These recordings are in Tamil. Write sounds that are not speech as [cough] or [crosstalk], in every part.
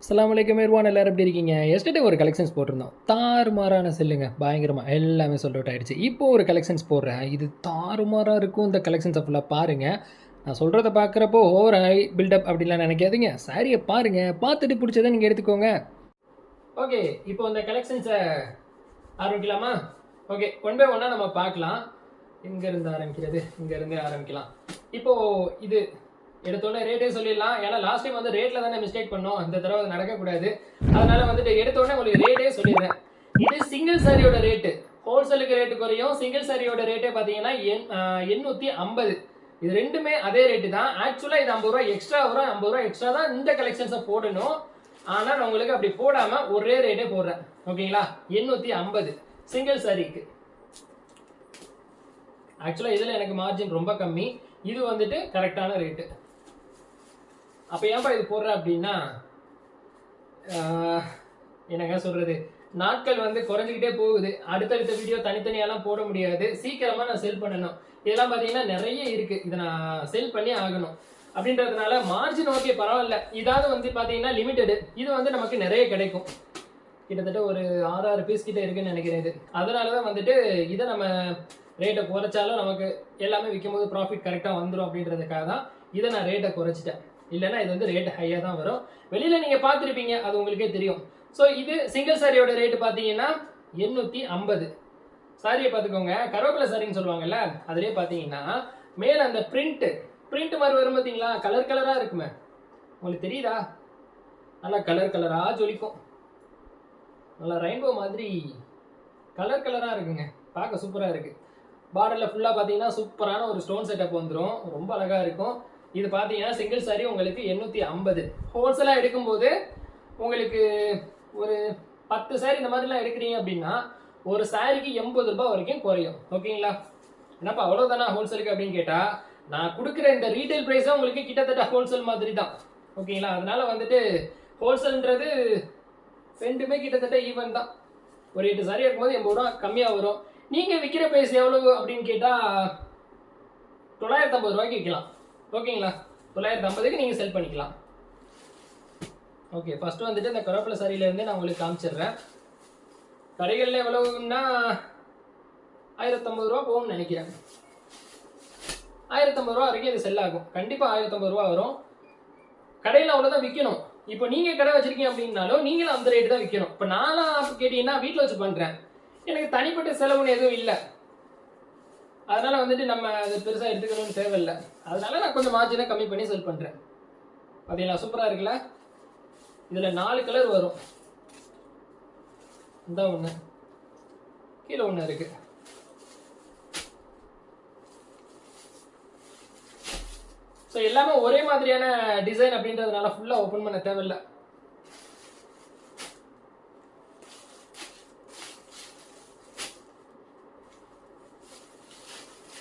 அஸ்ஸலாமு அலைக்கும் மேர்வான் எல்லாரும் எப்படி இருக்கீங்க? எஸ்டேட்டே ஒரு கலெக்ஷன்ஸ் போட்டிருந்தோம். தாறுமாறான செல்லுங்க. பயங்கரமாக எல்லாமே sold அவுட் ஆயிடுச்சு. இப்போ ஒரு கலெக்ஷன்ஸ் போடுறேன். இது தாறுமாறாக இருக்கும் இந்த கலெக்ஷன்ஸை ஃபுல்லாக பாருங்கள் நான் சொல்கிறத பார்க்குறப்போ ஓவர் ஹை பில்டப் அப்படிலாம் நினைக்காதீங்க. சாரியை பாருங்கள் பார்த்துட்டு பிடிச்சதை நீங்கள் எடுத்துக்கோங்க. ஓகே இப்போ இந்த கலெக்ஷன்ஸை ஆரம்பிக்கலாமா? ஓகே ஒன் பை ஒன்னாக நம்ம பார்க்கலாம். இங்கேருந்து ஆரம்பிக்கிறது? இங்கேருந்து ஆரம்பிக்கலாம். இப்போது இது எடுத்தோடனே ரேட்டே சொல்லிடலாம். ஏன்னா லாஸ்ட் டைம் வந்து ரேட்ல தானே மிஸ்டேக் பண்ணோம். இந்த தடவை அது நடக்கக்கூடாது. அதனால வந்துட்டு எடுத்தோடனே உங்களுக்கு ரேட்டே சொல்லிடுறேன். இது சிங்கிள் சாரியோட ரேட்டு ஹோல்சேலுக்கு ரேட்டு குறையும். சிங்கிள் சாரியோட ரேட்டே பார்த்தீங்கன்னா எண் எண்ணூற்றி ஐம்பது. இது ரெண்டுமே அதே ரேட்டு தான். ஆக்சுவலாக இது ஐம்பது ரூபா எக்ஸ்ட்ரா வரும். ஐம்பது ரூபா எக்ஸ்ட்ரா தான் இந்த கலெக்ஷன்ஸை போடணும். ஆனால் நான் உங்களுக்கு அப்படி போடாமல் ஒரே ரேட்டே போடுறேன். ஓகேங்களா எண்ணூற்றி ஐம்பது. சிங்கிள் சாரிக்கு ஆக்சுவலாக இதில் எனக்கு மார்ஜின் ரொம்ப கம்மி. இது வந்துட்டு கரெக்டான ரேட்டு அப்போ ஏன்பா இது போடுற அப்படின்னா என்னங்க சொல்றது? நாட்கள் வந்து குறைஞ்சிக்கிட்டே போகுது. அடுத்தடுத்த வீடியோ தனித்தனியெல்லாம் போட முடியாது. சீக்கிரமா நான் செல் பண்ணணும். இதெல்லாம் பார்த்தீங்கன்னா நிறைய இருக்கு. இதை நான் செல் பண்ணி ஆகணும். அப்படின்றதுனால மார்ஜின் ஓகே பரவாயில்ல. இதாவது வந்து பார்த்தீங்கன்னா லிமிட்டெடு இது வந்து நமக்கு நிறைய கிடைக்கும். கிட்டத்தட்ட ஒரு ஆறு ஆறு பீஸ் கிட்ட இருக்குன்னு நினைக்கிறேன் இது. அதனால தான் வந்துட்டு இதை நம்ம ரேட்டை குறைச்சாலும் நமக்கு எல்லாமே விற்கும்போது ப்ராஃபிட் கரெக்டாக வந்துடும் அப்படின்றதுக்காக தான் இதை நான் ரேட்டை குறைச்சிட்டேன். இல்லைன்னா இது வந்து ரேட் ஹையாக தான் வரும். வெளியில் நீங்கள் பார்த்துருப்பீங்க அது உங்களுக்கே தெரியும். ஸோ இது சிங்கிள் சாரியோட ரேட்டு பார்த்தீங்கன்னா எண்ணூற்றி ஐம்பது. சாரியை பார்த்துக்கோங்க கருவேப்பிலை சாரின்னு சொல்லுவாங்கல்ல அதுலேயே பார்த்தீங்கன்னா மேலே அந்த பிரிண்ட்டு பிரிண்ட் மாதிரி வரும் பார்த்தீங்களா? கலர் கலராக இருக்குமே. உங்களுக்கு தெரியுதா? நல்லா கலர் கலராக ஜொலிக்கும். நல்லா ரெயின்போ மாதிரி கலர் கலராக இருக்குங்க. பார்க்க சூப்பராக இருக்குது பார்டரில் ஃபுல்லாக பார்த்தீங்கன்னா சூப்பரான ஒரு ஸ்டோன் செட்டப் வந்துடும் ரொம்ப அழகாக இருக்கும். இது பார்த்தீங்கன்னா சிங்கிள் சாரி உங்களுக்கு எண்ணூற்றி ஐம்பது. ஹோல்சேலாக எடுக்கும்போது உங்களுக்கு ஒரு பத்து சாரி இந்த மாதிரிலாம் எடுக்கிறீங்க அப்படின்னா ஒரு சாரிக்கு எண்பது ரூபாய் வரைக்கும் குறையும். ஓகேங்களா என்னப்பா அவ்வளோதானா ஹோல்சேலுக்கு அப்படின்னு கேட்டால் நான் கொடுக்குற இந்த ரீட்டைல் ப்ரைஸும் உங்களுக்கு கிட்டத்தட்ட ஹோல்சேல் மாதிரி தான் ஓகேங்களா அதனால வந்துட்டு ஹோல்சேல்ன்றது ரெண்டுமே கிட்டத்தட்ட ஈவன் தான். ஒரு எட்டு சாரி இருக்கும்போது எண்பது ரூபா கம்மியாக வரும். நீங்கள் விற்கிற ப்ரைஸ் எவ்வளோ அப்படின்னு கேட்டால் தொள்ளாயிரத்தி ஐம்பது ரூபாய்க்கு விற்கலாம். ஓகேங்களா? தொள்ளாயிரத்தி ஐம்பதுக்கு நீங்கள் செல் பண்ணிக்கலாம். ஓகே ஃபஸ்ட்டு வந்துட்டு இந்த கருவேப்பிலை சாரியிலேருந்து நான் உங்களுக்கு காமிச்சிடுறேன். கடைகளில் எவ்வளவுன்னா ஆயிரத்தம்பது ரூபா போகும்னு நினைக்கிறேன். ஆயிரத்தம்பது ரூபா வரைக்கும் இது செல் ஆகும். கண்டிப்பாக ஆயிரத்தம்பது ரூபா வரும். கடையில் அவ்வளோதான் விற்கணும் இப்போ நீங்கள் கடை வச்சிருக்கீங்க அப்படின்னாலும் நீங்களும் அந்த ரேட்டு தான் விற்கணும் இப்போ நான்லாம் கேட்டிங்கன்னா வீட்டில் வச்சு பண்ணுறேன் எனக்கு தனிப்பட்ட செலவுன்னு எதுவும் இல்லை. அதனால வந்துட்டு நம்ம அது பெருசாக எடுத்துக்கணும்னு தேவையில்லை. அதனால நான் கொஞ்சம் மார்ஜினை கம்மி பண்ணி செல் பண்ணுறேன் பார்த்தீங்களா சூப்பராக இருக்குல்ல? இதில் நாலு கலர் வரும். இந்த ஒன்று கீழே ஒன்று இருக்கு. ஸோ எல்லாமே ஒரே மாதிரியான டிசைன் அப்படின்றதுனால ஃபுல்லாக ஓப்பன் பண்ண தேவையில்லை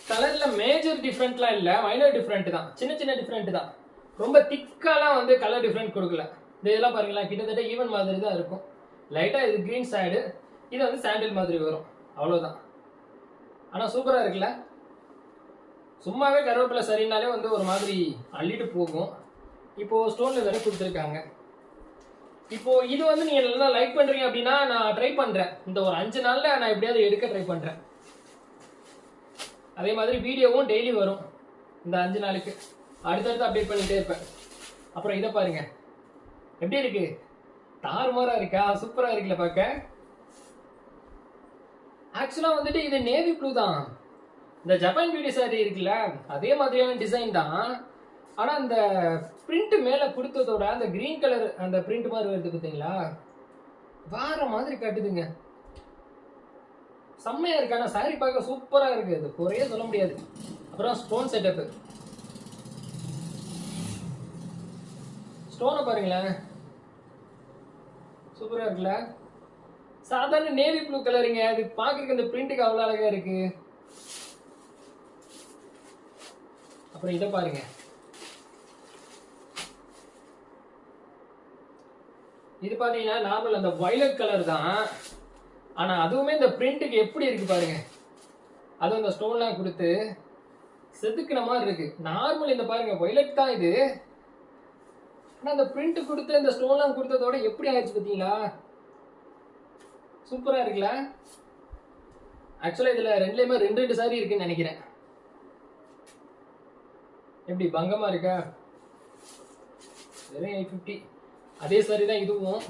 கலர்ல மேஜர் டிஃப்ரெண்ட்லாம் இல்லை மைனர் டிஃப்ரெண்ட் தான். சின்ன சின்ன டிஃப்ரெண்ட் தான். ரொம்ப திக்காலாம் வந்து கலர் டிஃப்ரெண்ட் கொடுக்கல. இந்த இதெல்லாம் பாருங்களேன் கிட்டத்தட்ட ஈவன் மாதிரி தான் இருக்கும். லைட்டாக இது க்ரீன் சைடு இது வந்து சாண்டில் மாதிரி வரும். அவ்வளோதான் ஆனால் சூப்பராக இருக்குல்ல? சும்மாவே கருவேப்பிலை சரினாலே வந்து ஒரு மாதிரி அள்ளிட்டு போகும். இப்போது ஸ்டோனில் வேறு கொடுத்துருக்காங்க. இப்போ இது வந்து நீங்கள் நல்லா லைக் பண்ணுறீங்க அப்படின்னா நான் ட்ரை பண்ணுறேன் இந்த ஒரு அஞ்சு நாளில் நான் எப்படியாவது எடுக்க ட்ரை பண்ணுறேன் அதே மாதிரி வீடியோவும் டெய்லி வரும். இந்த அஞ்சு நாளுக்கு. அடுத்தடுத்து அப்டேட் பண்ணிட்டே இருப்பேன். அப்புறம் இதை பாருங்க. எப்படி இருக்கு? தாறுமாறாக இருக்கா? சூப்பராக இருக்குல்ல பார்க்க? ஆக்சுவலாக வந்துட்டு இது நேவி ப்ளூ தான். இந்த ஜப்பான் பியூட்டி சாரி இருக்குல்ல அதே மாதிரியான டிசைன் தான். ஆனால் அந்த பிரிண்ட் மேலே கொடுத்ததோட அந்த கிரீன் கலர் அந்த பிரிண்ட் மாதிரி வருது பார்த்தீங்களா? வேற மாதிரி காட்டுதுங்க. செம்மையா இருக்கு. ஆனா சாரி பார்க்க சூப்பரா இருக்கு. அது குறையே சொல்ல முடியாது. அப்புறம் ஸ்டோன் செட்டப் ஸ்டோனை பாருங்களேன். சூப்பரா இருக்குல்ல? சாதாரண நேவி ப்ளூ கலருங்க அது பார்க்குறதுக்கு அந்த பிரிண்ட்டுக்கு அவ்வளோ அழகா இருக்கு. அப்புறம் இதை பாருங்க. இது பார்த்தீங்கன்னா நார்மல் அந்த வயலட் கலர் தான். ஆனால் அதுவுமே இந்த பிரிண்ட்டுக்கு எப்படி இருக்கு பாருங்க. அதுவும் இந்த ஸ்டோன்லாம் கொடுத்து செதுக்குன மாதிரி இருக்கு. நார்மல் இந்த பாருங்க வயலட் தான் இது. ஆனால் இந்த பிரிண்ட் கொடுத்து இந்த ஸ்டோன்லாம் கொடுத்ததோட எப்படி ஆயிடுச்சு பார்த்தீங்களா? சூப்பராக இருக்குல்ல? ஆக்சுவலாக இதில் ரெண்டுலேயுமே ரெண்டு ரெண்டு சாரி இருக்குன்னு நினைக்கிறேன். எப்படி பங்கமாக இருக்கா? வெறும் எயிட் ஃபிஃப்டி அதே சாரி தான் இதுவும்.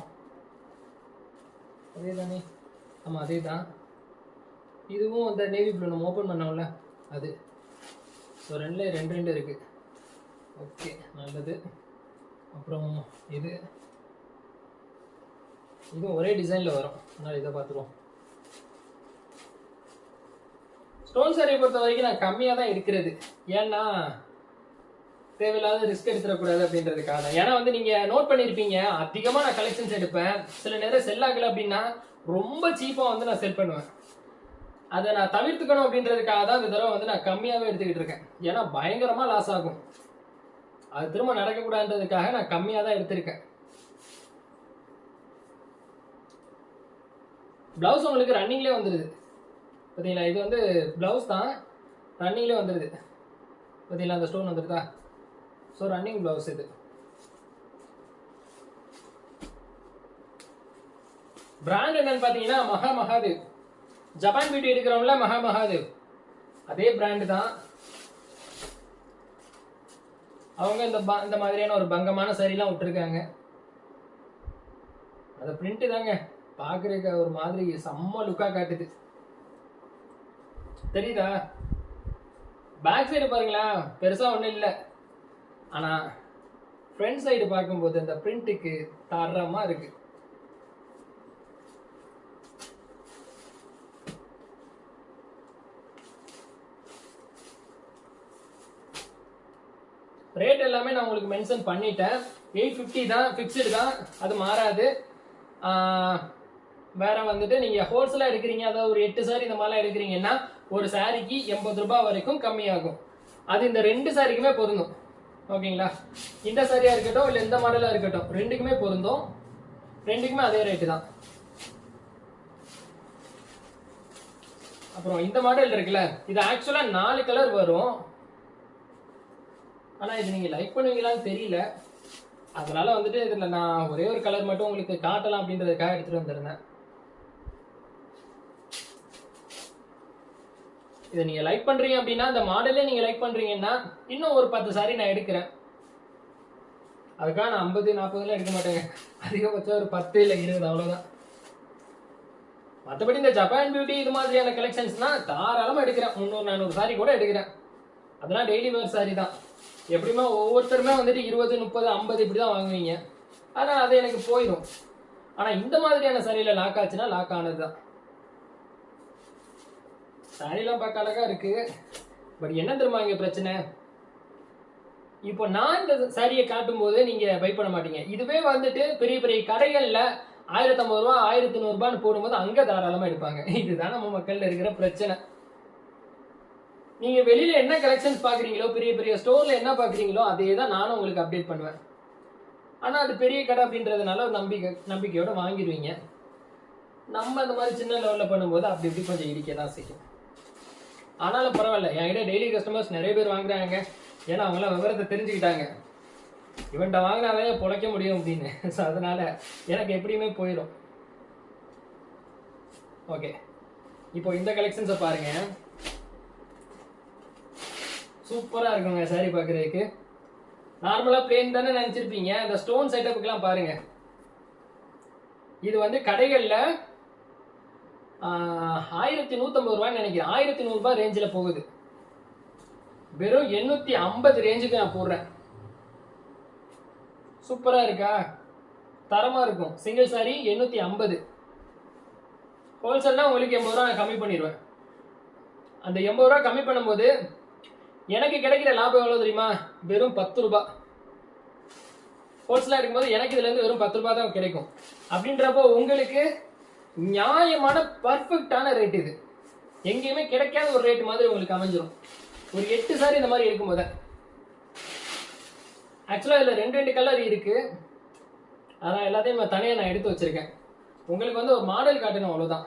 அதே தானே ஆமாம் அதே தான் இதுவும் அந்த நேவி ப்ளூ நம்ம ஓப்பன் பண்ணோம்ல அது. ஸோ ரெண்டு ரெண்டு ரெண்டு இருக்குது ஓகே நல்லது. அப்புறம் இது. இதுவும் ஒரே டிசைனில் வரும். அதனால் இதை பார்த்துருவோம். ஸ்டோன் சாரியை பொறுத்த வரைக்கும் நான் கம்மியாக தான் இருக்கிறது. ஏன்னா தேவையில்லாத ரிஸ்க் எடுத்துடக்கூடாது அப்படின்றதுக்காக. தான். ஏன்னா வந்து நீங்கள் நோட் பண்ணியிருப்பீங்க அதிகமாக நான் கலெக்ஷன்ஸ் எடுப்பேன். சில நேரம் செல் ஆகலை அப்படின்னா ரொம்ப சீப்பாக வந்து நான் செல் பண்ணுவேன். அதை நான் தவிர்த்துக்கணும் அப்படின்றதுக்காக தான் இந்த தடவை வந்து நான் கம்மியாகவே எடுத்துக்கிட்டு இருக்கேன். ஏன்னா பயங்கரமாக லாஸ் ஆகும். அது திரும்ப நடக்கக்கூடாதுன்றதுக்காக நான் கம்மியாக தான் எடுத்திருக்கேன். ப்ளவுஸ் உங்களுக்கு ரன்னிங்லேயே வந்துடுது பார்த்தீங்களா? இது வந்து ப்ளவுஸ் தான் ரன்னிங்லேயே வந்துடுது பார்த்தீங்களா? அந்த ஸ்டோன் வந்துடுதா ஸோ ரன்னிங் ப்ளவுஸ் இது. பிராண்ட் என்னன்னு பார்த்தீங்கன்னா மகா மகாதேவ். ஜப்பான் பியூட்டி எடுக்கிறவங்கள மகா மகாதேவ். அதே பிராண்டு தான். அவங்க இந்த இந்த மாதிரியான ஒரு பங்கமான சரிலாம் விட்டுருக்காங்க. அந்த பிரிண்ட்டு தாங்க. பார்க்குறதுக்கு ஒரு மாதிரி செம்ம லுக்காக காட்டுது. தெரியுதா? பேக் சைடு பாருங்களா பெருசாக ஒன்றும் இல்லை. ஆனால் ஃப்ரண்ட் சைடு பார்க்கும்போது அந்த பிரிண்ட்டுக்கு தரமாக இருக்கு. ரேட் எல்லாமே நான் உங்களுக்கு மென்ஷன் பண்ணிட்டேன். எயிட் ஃபிஃப்டி தான் ஃபிக்ஸ்டு தான் அது மாறாது. வேற வந்துட்டு நீங்கள் ஹோல்சேலாக எடுக்கிறீங்க அதாவது ஒரு எட்டு சாரி இந்த மாதிரிலாம் எடுக்கிறீங்கன்னா ஒரு சாரிக்கு எண்பது ரூபாய் வரைக்கும் கம்மியாகும். அது இந்த ரெண்டு சாரிக்குமே பொருந்தும். ஓகேங்களா? இந்த சாரியாக இருக்கட்டும் இல்லை இந்த மாடலாக இருக்கட்டும் ரெண்டுக்குமே பொருந்தும். ரெண்டுக்குமே அதே ரேட்டு தான். அப்புறம் இந்த மாடல் இருக்குல்ல இது ஆக்சுவலாக நாலு கலர் வரும். ஆனால் இது நீங்கள் லைக் பண்ணுவீங்களான்னு தெரியல. அதனால வந்துட்டு இதில் நான் ஒரே ஒரு கலர் மட்டும் உங்களுக்கு காட்டலாம் அப்படின்றதுக்காக எடுத்துகிட்டு வந்திருந்தேன். இதை நீங்கள் லைக் பண்ணுறீங்க அப்படின்னா இந்த மாடலே நீங்கள் லைக் பண்ணுறீங்கன்னா இன்னும் ஒரு பத்து சாரி நான் எடுக்கிறேன். அதுக்காக நான் ஐம்பது நாற்பதுலாம் எடுக்க மாட்டேங்க. அதிகபட்சம் ஒரு பத்து இல்லை இருபது அவ்வளோதான் மற்றபடி இந்த ஜப்பான் பியூட்டி இது மாதிரியான கலெக்ஷன்ஸ்னால் தாராளமாக எடுக்கிறேன். முந்நூறு நானூறு சாரி கூட எடுக்கிறேன். அதெல்லாம் டெய்லி வேர் சாரி தான். எப்படியுமே ஒவ்வொருத்தருமே வந்துட்டு இருபது முப்பது ஐம்பது இப்படி தான் வாங்குவீங்க. ஆனால் அது எனக்கு போயிடும் ஆனால் இந்த மாதிரியான சாரியில் லாக் ஆச்சுன்னா லாக் ஆனது தான் சாரிலாம் பார்க்க அழகா இருக்கு. பட் என்ன தெரியுமா இங்கே பிரச்சனை? இப்போ நான் இந்த சாரியை காட்டும்போது நீங்கள் பை பண்ண மாட்டீங்க. இதுவே வந்துட்டு பெரிய பெரிய கடைகளில் ஆயிரத்தம்பது ரூபா ஆயிரத்தி நூறுரூபான்னு போடும்போது அங்கே தாராளமாக எடுப்பாங்க. [laughs] இதுதான் நம்ம மக்களில் இருக்கிற பிரச்சனை. நீங்க வெளியில என்ன கலெக்ஷன்ஸ் பாக்குறீங்களோ பெரிய பெரிய ஸ்டோர்ல என்ன பாக்குறீங்களோ அதே தான் நானும் உங்களுக்கு அப்டேட் பண்ணுவேன். ஆனா அது பெரிய கடை அப்படின்றதுனால ஒரு நம்பிக்கை நம்பிக்கையோட வாங்கிடுவீங்க. நம்ம இந்த மாதிரி சின்ன லெவலில் பண்ணும்போது அப்படி இப்படி கொஞ்சம் இடிக்க தான் செய்யும். ஆனாலும் பரவாயில்ல. என்கிட்ட டெய்லி கஸ்டமர்ஸ் நிறைய பேர் வாங்குறாங்க. ஏன்னா அவங்களாம் விவரத்தை தெரிஞ்சுக்கிட்டாங்க. இவன்கிட்ட வாங்கினாலே பொழைக்க முடியும் அப்படின்னு. ஸோ அதனால எனக்கு எப்படியுமே போயிடும். ஓகே இப்போ இந்த கலெக்ஷன்ஸை பாருங்க. சூப்பராக இருக்குங்க சாரி பார்க்குறதுக்கு. நார்மலாக பிளேன் தானே நினச்சிருப்பீங்க. இந்த ஸ்டோன் செட்டப்புக்கெலாம் பாருங்க. இது வந்து கடைகளில் ஆயிரத்தி நூற்றம்பது ரூபான்னு நினைக்கிறேன். ஆயிரத்தி நூறுரூபா ரேஞ்சில் போகுது. வெறும் எண்ணூற்றி ஐம்பது ரேஞ்சுக்கு நான் போடுறேன். சூப்பராக இருக்கா? தரமாக இருக்கும். சிங்கிள் சாரி எண்ணூற்றி ஐம்பது. ஹோல்சேல்னா உங்களுக்கு எண்பது ரூபா நான் கம்மி பண்ணிடுவேன். அந்த எண்பது ரூபா கம்மி பண்ணும்போது எனக்கு கிடைக்கிற லாபம் எவ்வளோ தெரியுமா? வெறும் பத்து ரூபாய். ஹோல்சேலாக இருக்கும்போது எனக்கு இதுலேருந்து வெறும் பத்து ரூபாய் தான் கிடைக்கும். அப்படின்றப்போ உங்களுக்கு நியாயமான பர்ஃபெக்டான ரேட் இது. எங்கேயுமே கிடைக்காத ஒரு ரேட் மாதிரி உங்களுக்கு அமைஞ்சிடும் ஒரு எட்டு சாரி இந்த மாதிரி இருக்கும் போத ஆக்சுவலாக இதில் ரெண்டு ரெண்டு கலர் இருக்குது அதான் எல்லாத்தையும் நான் தனியாக நான் எடுத்து வச்சிருக்கேன். உங்களுக்கு வந்து ஒரு மாடல் காட்டணும் அவ்வளோதான்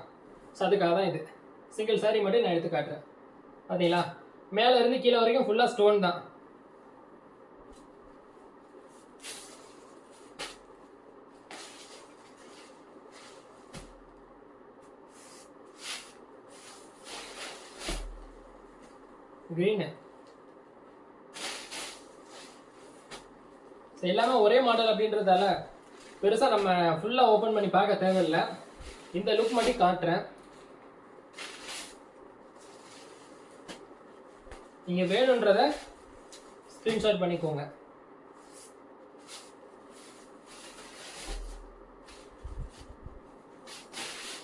ஸோ அதுக்காக தான் இது. சிங்கிள் சாரி மட்டும் நான் எடுத்து காட்டுறேன். பார்த்தீங்களா மேலே இருந்து கீழே வரைக்கும் ஃபுல்லாக ஸ்டோன் தான். க்ரீனு எல்லாமே ஒரே மாடல் அப்படின்றதால பெருசாக நம்ம ஃபுல்லாக ஓப்பன் பண்ணி பார்க்க தேவையில்லை. இந்த லுக் மட்டும் காட்டுறேன். நீங்கள் வேணுன்றத ஸ்க்ரீன்ஷாட் பண்ணிக்கோங்க.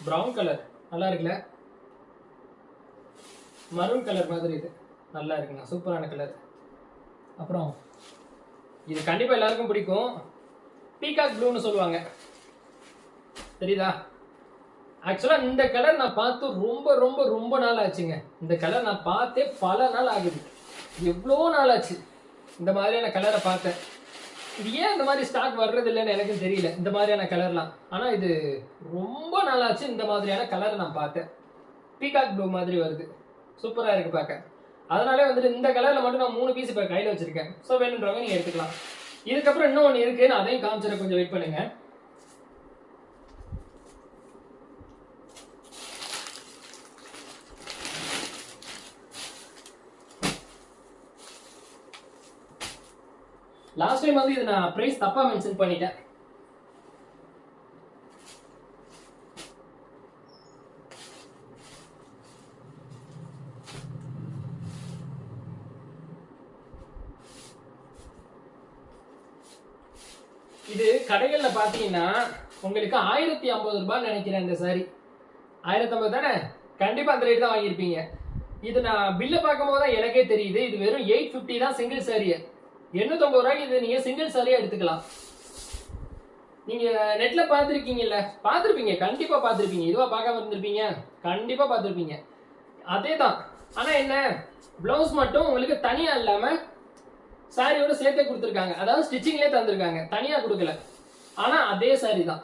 ப்ரௌன் கலர் நல்லா இருக்குல்ல? மரூன் கலர் மாதிரி இது. நல்லா இருக்குங்க சூப்பரான கலர் அப்புறம் இது கண்டிப்பாக எல்லாருக்கும் பிடிக்கும். பீகாக் ப்ளூன்னு சொல்லுவாங்க. தெரியுதா? ஆக்சுவலாக இந்த கலர் நான் பார்த்து ரொம்ப ரொம்ப ரொம்ப நாள் ஆச்சுங்க. இந்த கலர் நான் பார்த்தே பல நாள் ஆகுது. எவ்வளோ நாள் ஆச்சு இந்த மாதிரியான கலரை பார்த்தேன். இது ஏன் இந்த மாதிரி ஸ்டாக் வர்றது இல்லைன்னு எனக்கும் தெரியல இந்த மாதிரியான கலர்லாம் ஆனால் இது ரொம்ப நாளாச்சு இந்த மாதிரியான கலரை நான் பார்த்தேன். பீகாக் ப்ளூ மாதிரி வருது. சூப்பராக இருக்குது பார்க்க. அதனாலே வந்துட்டு இந்த கலரில் மட்டும் நான் மூணு பீஸ் இப்போ கையில் வச்சிருக்கேன். ஸோ வேணுன்றவங்க நீங்கள் எடுத்துக்கலாம். இதுக்கப்புறம் இன்னும் ஒன்று இருக்குது நான் அதையும் காமிச்சிட கொஞ்சம் வெயிட் பண்ணுங்க. லாஸ்ட் டைம் வந்து இது நான் ப்ரைஸ் தப்பா மென்ஷன் பண்ணிட்டேன். இது கடைகளில் பார்த்தீங்கன்னா உங்களுக்கு ஆயிரத்தி ஐம்பது ரூபாய் நினைக்கிறேன் இந்த சாரி ஆயிரத்தி ஐம்பது தானே? கண்டிப்பாக அந்த ரேட் தான் வாங்கியிருப்பீங்க. இது நான் பில்லை பார்க்கும்போது தான் எனக்கே தெரியுது. இது வெறும் எயிட் ஃபிஃப்டி தான் சிங்கிள் சாரியை எண்ணூத்தொம்பது ரூபாய்க்கு இது நீங்கள் சிங்கிள் சாரியாக எடுத்துக்கலாம். நீங்கள் நெட்டில் பார்த்துருக்கீங்கல்ல? பார்த்துருப்பீங்க. கண்டிப்பாக பார்த்துருப்பீங்க. இதுவாக பார்க்காம இருந்திருப்பீங்க. கண்டிப்பாக பார்த்துருப்பீங்க. அதே தான் ஆனால் என்ன? ப்ளவுஸ் மட்டும் உங்களுக்கு தனியாக இல்லாமல் சாரியோட சேர்த்தே கொடுத்துருக்காங்க. அதாவது ஸ்டிச்சிங்லேயே தந்திருக்காங்க. தனியா கொடுக்கல. ஆனா அதே சாரி தான்.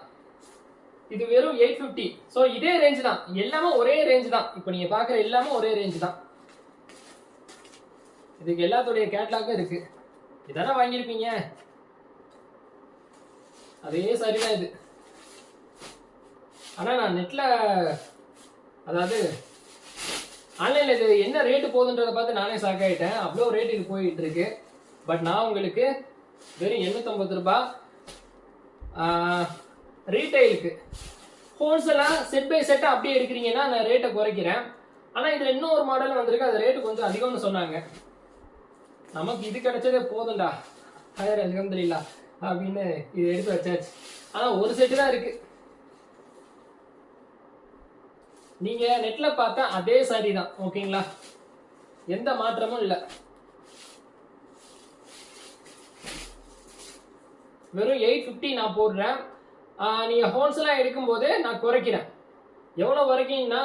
இது வெறும் எயிட் ஃபிஃப்டி ஸோ இதே ரேஞ்ச் தான். எல்லாமே ஒரே ரேஞ்ச் தான். இப்போ நீங்க பார்க்குற எல்லாமே ஒரே ரேஞ்ச் தான். இதுக்கு எல்லாத்துடைய கேட்லாக்கும் இருக்கு. இதானே வாங்கியிருப்பீங்க? அதே சாரி தான் இது. ஆனால் நான் நெட்டில் அதாவது ஆன்லைனில் இது என்ன ரேட்டு போகுதுன்றதை பார்த்து நானே ஷாக் ஆகிட்டேன் அவ்வளோ ரேட் இது போயிட்டு இருக்கு. பட் நான் உங்களுக்கு வெறும் எண்ணூற்றம்பது ரூபாய் ரீட்டைலுக்கு ஹோல்சேலாக செட் பை செட்டாக அப்படியே எடுக்கிறீங்கன்னா நான் ரேட்டை குறைக்கிறேன். ஆனால் இதில் இன்னும் ஒரு மாடல் வந்திருக்கு. அது ரேட்டு கொஞ்சம் அதிகம்னு சொன்னாங்க. நமக்கு இது கிடைச்சதே போதும்டா. ஹயர் அலகம்துல்லா அப்படின்னு இது எடுத்து வச்சாச்சு. ஆனால் ஒரு செட்டு தான் இருக்கு. நீங்க நெட்ல பார்த்தா அதே சாரி தான். ஓகேங்களா எந்த மாற்றமும் இல்லை. வெறும் எயிட் ஃபிஃப்டி நான் போடுறேன். நீங்கள் ஹோல்சேலாக எடுக்கும்போது நான் குறைக்கிறேன். எவ்வளோ குறைக்கிங்கன்னா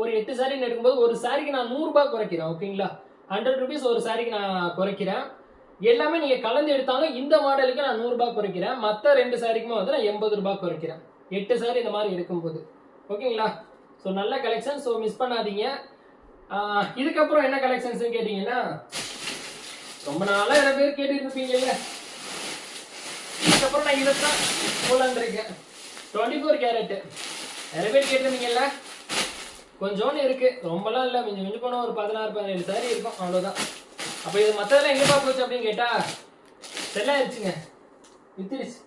ஒரு எட்டு சாரின்னு எடுக்கும்போது ஒரு சாரிக்கு நான் நூறுரூபா குறைக்கிறேன் ஓகேங்களா? ஹண்ட்ரட் ருபீஸ் ஒரு சாரிக்கு நான் குறைக்கிறேன். எல்லாமே நீங்கள் கலந்து எடுத்தாலும் இந்த மாடலுக்கு நான் நூறுரூபா குறைக்கிறேன். மற்ற ரெண்டு சாரிக்குமே வந்து நான் எண்பது ரூபாய் குறைக்கிறேன். எட்டு சாரி இந்த மாதிரி எடுக்கும்போது. ஓகேங்களா? ஸோ நல்ல கலெக்ஷன் ஸோ மிஸ் பண்ணாதீங்க. இதுக்கப்புறம் என்ன கலெக்ஷன்ஸ் கேட்டிங்கன்னா ரொம்ப நாளாக நிறைய பேர் கேட்டுட்டு இருப்பீங்கல்ல. இதுக்கப்புறம் நான் இதைத்தான் தான் இருக்கேன் டுவெண்ட்டி ஃபோர் கேரட்டு. நிறைய பேர் கேட்டிருந்தீங்கல்ல? கொஞ்சோன்னு இருக்குது ரொம்பலாம் இல்லை. மிஞ்சி மிஞ்சி போனால் ஒரு பதினாறு பதினேழு சாரி இருக்கும். அவ்வளோதான் அப்போ இது மற்றதெல்லாம் எங்கே போச்சு அப்படின்னு கேட்டால் செல் ஆயிடுச்சுங்க வித்துருச்சு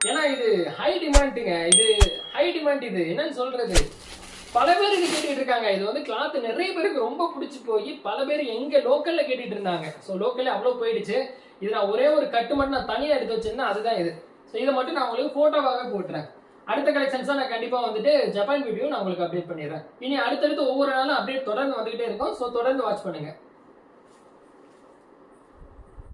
ஏன்னா இது ஹை டிமாண்டுங்க இது ஹை டிமாண்ட் இது. என்னன்னு சொல்றது? பல பேருக்கு கேட்டுட்டு இருக்காங்க. இது வந்து கிளாத் நிறைய பேருக்கு ரொம்ப பிடிச்சி போய் பல பேர் எங்க லோக்கல்ல கேட்டுட்டு இருந்தாங்க. ஸோ லோக்கல்ல அவ்வளோ போயிடுச்சு. இது நான் ஒரே ஒரு கட்டு மட்டும் நான் தனியாக எடுத்து வச்சிருந்தேன் அதுதான் இது. ஸோ இதை மட்டும் நான் உங்களுக்கு ஃபோட்டோவாகவே போட்டுறேன். அடுத்த கலெக்ஷன்ஸாக நான் கண்டிப்பாக வந்துட்டு ஜப்பான் வீடியோ நான் உங்களுக்கு அப்டேட் பண்ணிடுறேன். இனி அடுத்தடுத்து ஒவ்வொரு நாளும் அப்டேட் தொடர்ந்து வந்துகிட்டே இருக்கும். ஸோ தொடர்ந்து வாட்ச் பண்ணுங்கள்